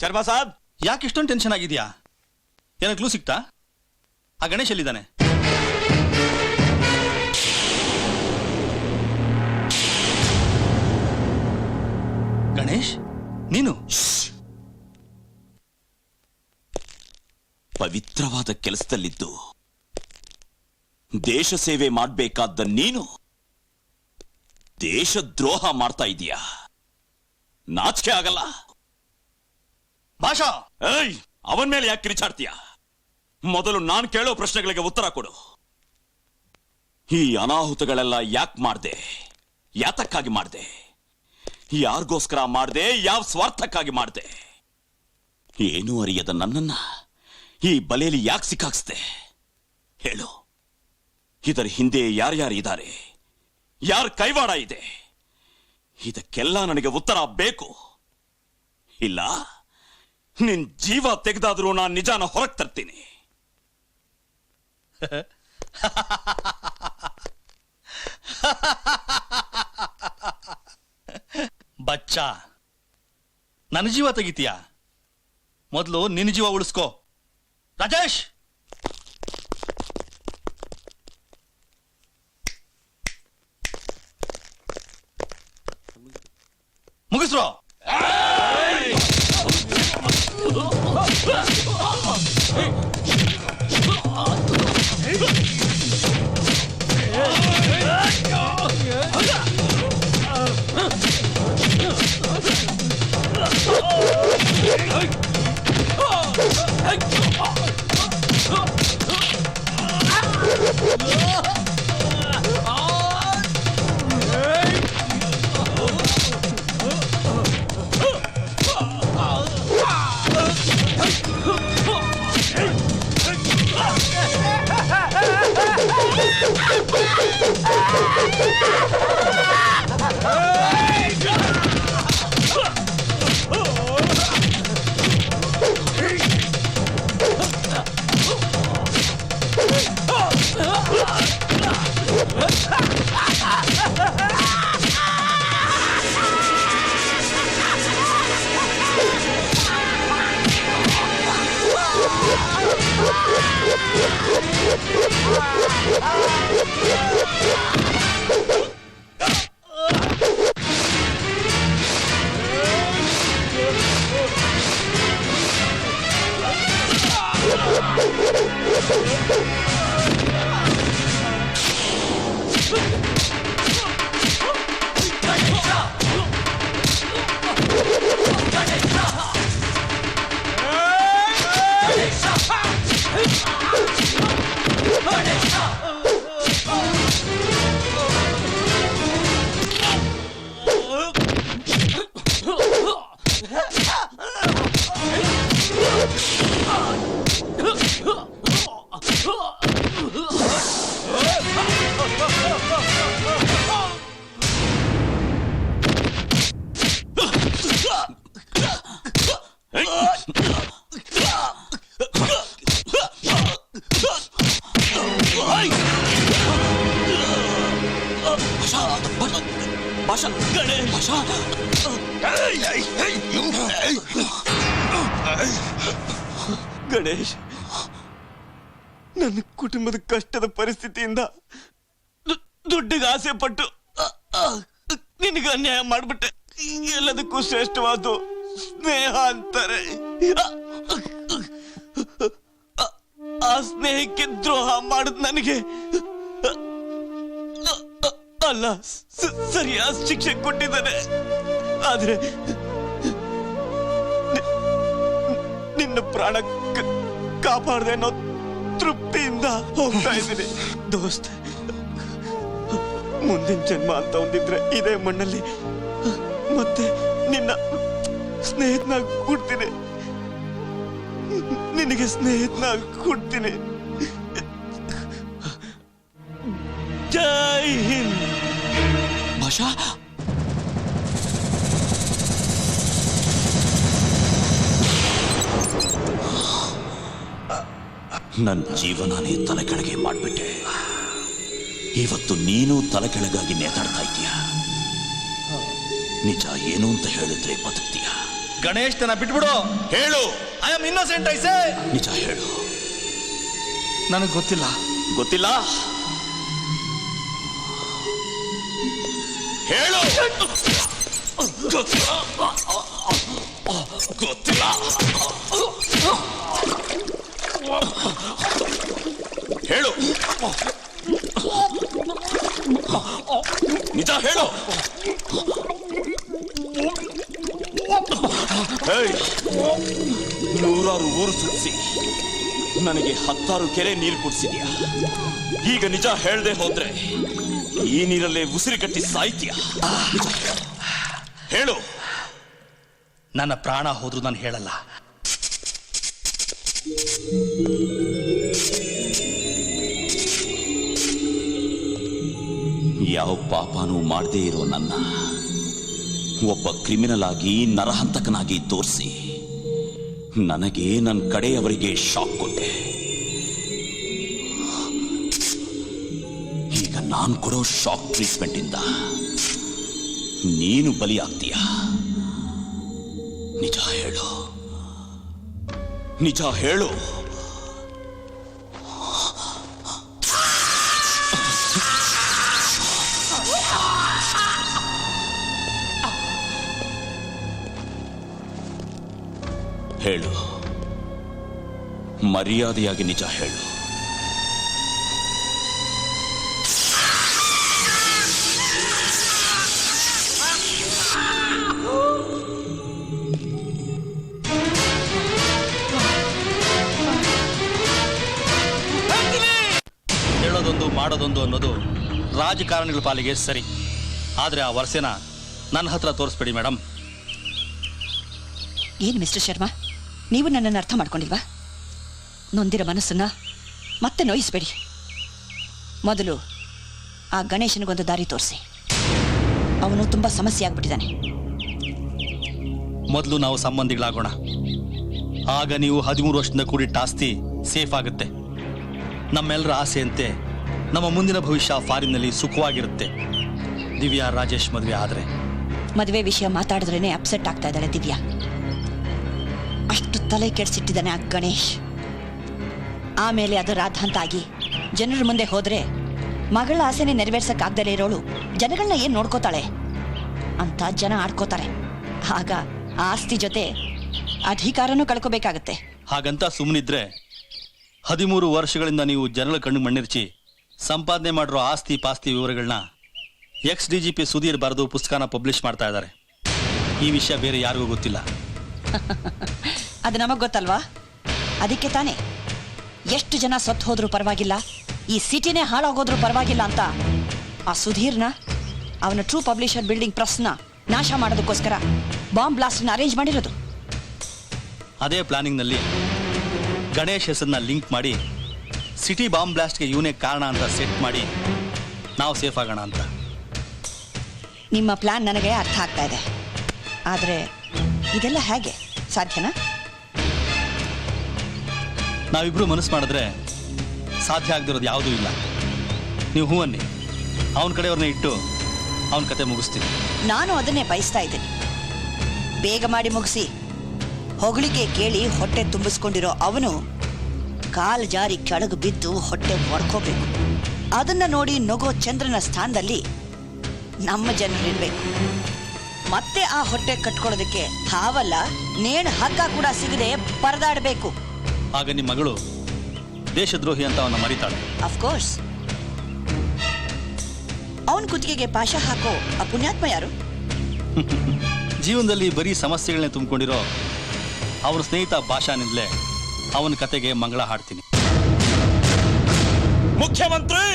ಶರ್ಮಾ ಸಾಬ್, ಯಾಕೆ ಇಷ್ಟೊಂದು ಟೆನ್ಷನ್ ಆಗಿದೆಯಾ? ಏನೋ ಕ್ಲೂ ಸಿಕ್ತಾ? ಆ ಗಣೇಶ್ ಎಲ್ಲಿದ್ದಾನೆ? ಗಣೇಶ್, ನೀನು? ಪವಿತ್ರವಾದ ಕೆಲಸದಲ್ಲಿದ್ದು. ದೇಶ ಸೇವೆ ಮಾಡಬೇಕಾದ ನೀನು. ದೇಶದ್ರೋಹ ಮಾಡ್ತಾ ಇದೀಯ? ನಾಚಿಕೆ ಆಗಲ್ಲ. ಭಾಷಾ! ಏಯ್, ಅವನ್ ಮೇಲೆ ಯಾಕೆ ಕಿರಿಚಾಡ್ತೀಯ? ಮೊದಲು ನಾನ್ ಕೇಳೋ ಪ್ರಶ್ನೆಗಳಿಗೆ ಉತ್ತರ ಕೊಡು. ಈ ಅನಾಹುತಗಳೆಲ್ಲ ಯಾಕೆ ಮಾಡ್ದೆ? ಯಾತಕ್ಕಾಗಿ ಮಾಡ್ದೆ? ಯಾರಿಗೋಸ್ಕರ ಮಾಡ್ದೆ? ಯಾವ ಸ್ವಾರ್ಥಕ್ಕಾಗಿ ಮಾಡ್ದೆ? ಏನೂ ಅರಿಯದ ನನ್ನನ್ನ ಈ ಬಲೆಯಲ್ಲಿ ಯಾಕೆ ಸಿಕ್ಕಾಕ್ಸ್ದೆ? ಹೇಳು. ಇದರ ಹಿಂದೆ ಯಾರ್ಯಾರು ಇದ್ದಾರೆ? ಯಾರ ಕೈವಾಡ ಇದೆ? ಇದಕ್ಕೆಲ್ಲ ನನಗೆ ಉತ್ತರ ಬೇಕು. ಇಲ್ಲ? ನಿನ್ ಜೀವ ತೆಗೆದಾದ್ರೂ ನಾನು ನಿಜಾನ ಹೊರಗೆ ತರ್ತೀನಿ. ಬಚ್ಚ ನನ್ನ ಜೀವ ತೆಗಿತೀಯ? ಮೊದಲು ನಿನ್ನ ಜೀವ ಉಳಿಸ್ಕೋ. ರಾಜೇಶ್! ಮುಗಿಸ್ರು. ಗಣೇಶ್, ನನ್ನ ಕುಟುಂಬದ ಕಷ್ಟದ ಪರಿಸ್ಥಿತಿಯಿಂದ ದುಡ್ಡಿಗೆ ಆಸೆ ಪಟ್ಟು ನಿನಗೆ ಅನ್ಯಾಯ ಮಾಡ್ಬಿಟ್ಟೆ. ಎಲ್ಲದಕ್ಕೂ ಶ್ರೇಷ್ಠವಾದು ಸ್ನೇಹ ಅಂತಾರೆ. ಆ ಸ್ನೇಹಕ್ಕೆ ದ್ರೋಹ ಮಾಡಿದ್ ನನಗೆ ಅಲ್ಲ ಸರಿಯಾದ ಶಿಕ್ಷೆ ಕೊಟ್ಟಿದ್ದಾನೆ. ಆದ್ರೆ ನಿನ್ನ ಪ್ರಾಣ ಕಾಪಾಡದೆ ಅನ್ನೋ ತೃಪ್ತಿಯಿಂದ ಹೋಗ್ತಾ ಇದ್ದೀನಿ. ದೋಸ್ತ, ಮುಂದಿನ ಜನ್ಮ ಅಂತ ಒಂದಿದ್ರೆ ಇದೇ ಮಣ್ಣಲ್ಲಿ, ಮತ್ತೆ ನಿನ್ನ ಸ್ನೇಹಿತನ ಕೊಡ್ತೀನಿ. ನಿನಗೆ ಸ್ನೇಹಿತನ ಕೊಡ್ತೀನಿ. ಜೈ ಹಿಂದ್. ಭಾಷಾ ನನ್ನ ಜೀವನನೇ ತಲೆ ಕೆಳಗೆ ಮಾಡಿಬಿಟ್ಟೆ. ಇವತ್ತು ನೀನು ತಲೆ ಕೆಳಗಾಗಿ ನೇತಾಡ್ತಾ ಇದೀಯ ನಿಜ ಏನು ಅಂತ ಹೇಳಿದ್ರೆ ಬದುಕ್ತೀಯ? ಗಣೇಶ್ ತನ ಬಿಟ್ಬಿಡು. ಹೇಳು. ಐ ಆಮ್ ಇನ್ನೋಸೆಂಟ್ ಐಸೆ ನಿಜ ಹೇಳು. ನನಗೆ ಗೊತ್ತಿಲ್ಲ. ಗೊತ್ತಿಲ್ಲ? ಹೇಳು. ಗೊತ್ತಿಲ್ಲ. ಹೇಳು ನಿಜ ಹೇಳು. ನೂರಾರು ಊರು ಸುತ್ತಿಸಿ ನನಗೆ ಹತ್ತಾರು ಕೆರೆ ನೀರು ಕುಡಿಸಿದ್ಯಾ? ಈಗ ನಿಜ ಹೇಳದೆ ಹೋದ್ರೆ ಈ ನೀರಲ್ಲೇ ಉಸಿರು ಕಟ್ಟಿ ಸಾಯ್ತೀಯ. ಹೇಳು. ನನ್ನ ಪ್ರಾಣ ಹೋದ್ರು ನಾನು ಹೇಳಲ್ಲ. ಯಾವ ಪಾಪನೂ ಮಾಡದೇ ಇರೋ ನನ್ನ. ಒಬ್ಬ ಕ್ರಿಮಿನಲ್ ಆಗಿ ನರಹಂತಕನಾಗಿ ತೋರಿಸಿ ನನಗೆ ನನ್ನ ಕಡೆಯವರಿಗೆ ಶಾಕ್ ಕೊಟ್ಟೆ. ಈಗ ನಾನು ಕೊಡೋ ಶಾಕ್ ಟ್ರೀಟ್ಮೆಂಟ್ ಇಂದ ನೀನು ಬಲಿಯಾಗ್ತೀಯ? ನಿಜ ಹೇಳು. ನಿಜ ಹೇಳು. ಹೇಳು. ಮರ್ಯಾದೆಯಾಗಿ ನಿಜ ಹೇಳು. ಹೇಳೋದೊಂದು ಮಾಡೋದೊಂದು ಅನ್ನೋದು ರಾಜಕಾರಣಿಗಳ ಪಾಲಿಗೆ ಸರಿ. ಆದರೆ ಆ ವರ್ಷನ ನನ್ನ ಹತ್ರ ತೋರಿಸ್ಬೇಡಿ ಮೇಡಮ್ ಏನು ಮಿಸ್ಟರ್ ಶರ್ಮಾ? ನೀವು ನನ್ನನ್ನು ಅರ್ಥ ಮಾಡ್ಕೊಂಡಿಲ್ವಾ? ನೊಂದಿರೋ ಮನಸ್ಸನ್ನ ಮತ್ತೆ ನೋಯಿಸ್ಬೇಡಿ. ಮೊದಲು ಆ ಗಣೇಶನಿಗೊಂದು ದಾರಿ ತೋರಿಸಿ. ಅವನು ತುಂಬ ಸಮಸ್ಯೆ ಆಗ್ಬಿಟ್ಟಿದ್ದಾನೆ. ಮೊದಲು ನಾವು ಸಂಬಂಧಿಗಳಾಗೋಣ. ಆಗ ನೀವು ಹದಿಮೂರು ವರ್ಷದಿಂದ ಕೂಡಿಟ್ಟ ಆಸ್ತಿ ಸೇಫ್ ಆಗುತ್ತೆ. ನಮ್ಮೆಲ್ಲರ ಆಸೆಯಂತೆ ನಮ್ಮ ಮುಂದಿನ ಭವಿಷ್ಯ ಫಾರಿನ್ನಲ್ಲಿ ಸುಖವಾಗಿರುತ್ತೆ. ದಿವ್ಯಾ ರಾಜೇಶ್ ಮದುವೆ ಆದರೆ. ಮದುವೆ ವಿಷಯ ಮಾತಾಡಿದ್ರೇನೆ ಅಪ್ಸೆಟ್ ಆಗ್ತಾ ಇದ್ದಾಳೆ ದಿವ್ಯಾ. ತಲೆ ಕೆಡಿಸಿಟ್ಟಿದ್ದಾನೆ ಆ ಗಣೇಶ್. ಆಮೇಲೆ ಅದು ರಾಧಾಂತ ಆಗಿ ಜನರ ಮುಂದೆ ಹೋದ್ರೆ ಮಗಳ ಆಸೆನೆ ನೆರವೇರ್ಸಕ್ಕಾಗ್ದಲೇ ಇರೋಳು ಜನಗಳನ್ನ ಏನ್ ನೋಡ್ಕೋತಾಳೆ? ಅಂತ ಜನ ಆಡ್ಕೋತಾರೆ. ಆಗ ಆಸ್ತಿ ಜೊತೆ ಅಧಿಕಾರನೂ ಕಳ್ಕೋಬೇಕಾಗತ್ತೆ. ಹಾಗಂತ ಸುಮ್ಮನಿದ್ರೆ ಹದಿಮೂರು ವರ್ಷಗಳಿಂದ ನೀವು ಜನರ ಕಣ್ಣು ಮಣ್ಣಿರ್ಚಿ ಸಂಪಾದನೆ ಮಾಡಿರೋ ಆಸ್ತಿ ಪಾಸ್ತಿ ವಿವರಗಳನ್ನ ex D G P Sudhir ಬರೆದು ಪುಸ್ತಕನ ಪಬ್ಲಿಷ್ ಮಾಡ್ತಾ ಇದ್ದಾರೆ. ಈ ವಿಷಯ ಬೇರೆ ಯಾರಿಗೂ ಗೊತ್ತಿಲ್ಲ. ಅದು ನಮಗ್ ಗೊತ್ತಲ್ವಾ? ಅದಕ್ಕೆ ತಾನೇ. ಎಷ್ಟು ಜನ ಸತ್ತು ಹೋದ್ರೂ ಪರವಾಗಿಲ್ಲ ಈ ಸಿಟಿನೇ ಹಾಳಾಗೋದ್ರೂ ಪರವಾಗಿಲ್ಲ ಅಂತ. ಆ ಸುಧೀರ್ನ ಅವನ ಟ್ರೂ ಪಬ್ಲಿಷರ್ ಬಿಲ್ಡಿಂಗ್ ಪ್ರೆಸ್ನ ನಾಶ ಮಾಡೋದಕ್ಕೋಸ್ಕರ ಬಾಂಬ್ ಬ್ಲಾಸ್ಟ್ ಅರೇಂಜ್ ಮಾಡಿರೋದು. ಅದೇ ಪ್ಲಾನಿಂಗ್ನಲ್ಲಿ ಗಣೇಶ್ ಹೆಸರನ್ನ ಲಿಂಕ್ ಮಾಡಿ ಸಿಟಿ ಬಾಂಬ್ ಬ್ಲಾಸ್ಟ್ಗೆ ಇವನೇ ಕಾರಣ ಅಂತ ಸೆಟ್ ಮಾಡಿ ನಾವು ಸೇಫ್ ಆಗೋಣ ಅಂತ. ನಿಮ್ಮ ಪ್ಲಾನ್ ನನಗೆ ಅರ್ಥ ಆಗ್ತಾ ಇದೆ. ಆದರೆ ಇದೆಲ್ಲ ಹೇಗೆ? ಸಾಧ್ಯನಾ? ನಾವಿಬ್ರು ಮನಸ್ಸು ಮಾಡಿದ್ರೆ ಸಾಧ್ಯ ಆಗದಿರೋದು ಯಾವುದೂ ಇಲ್ಲ. ನೀವು ಹೂ ಅನ್ನಿ ಅವನ ಕಡೆಯವ್ರನ್ನ ಇಟ್ಟು ಅವನ ಕತೆ ಮುಗಿಸ್ತೀನಿ ನಾನು ಅದನ್ನೇ ಬಯಸ್ತಾ ಇದ್ದೀನಿ. ಬೇಗ ಮಾಡಿ ಮುಗಿಸಿ. ಹೊಗಳಿಕೆ ಕೇಳಿ ಹೊಟ್ಟೆ ತುಂಬಿಸ್ಕೊಂಡಿರೋ ಅವನು ಕಾಲು ಜಾರಿ ಕೆಳಗೆ ಬಿದ್ದು ಹೊಟ್ಟೆ ಒಡ್ಕೋಬೇಕು ಅದನ್ನ ನೋಡಿ ನಗೋ ಚಂದ್ರನ ಸ್ಥಾನದಲ್ಲಿ ನಮ್ಮ ಜನರಿರ್ಬೇಕು ಮತ್ತೆ ಆ ಹೊಟ್ಟೆ ಕಟ್ಕೊಳ್ಳೋದಕ್ಕೆ ಹಾವಲ್ಲ, ನೇಣು ಹಗ್ಗ ಕೂಡ ಸಿಗದೆ ಪರದಾಡಬೇಕು. ಆಗ ನಿಮ್ಮ ಮಗಳು ದೇಶದ್ರೋಹಿ ಅಂತ ಅವನ ಮರಿತಾಳೆ. ಅಫ್ಕೋರ್ಸ್ ಅವನ ಕುತ್ತಿಗೆಗೆ ಪಾಶ ಹಾಕೋ ಆ ಪುಣ್ಯಾತ್ಮ ಯಾರು? ಜೀವನದಲ್ಲಿ ಬರೀ ಸಮಸ್ಯೆಗಳನ್ನ ತುಂಬಿಕೊಂಡಿರೋ ಅವನ ಸ್ನೇಹಿತ ಭಾಷಾನಿಂದಲೇ ಅವನ ಕತೆಗೆ ಮಂಗಳ ಹಾಡ್ತೀನಿ. ಮುಖ್ಯಮಂತ್ರಿ!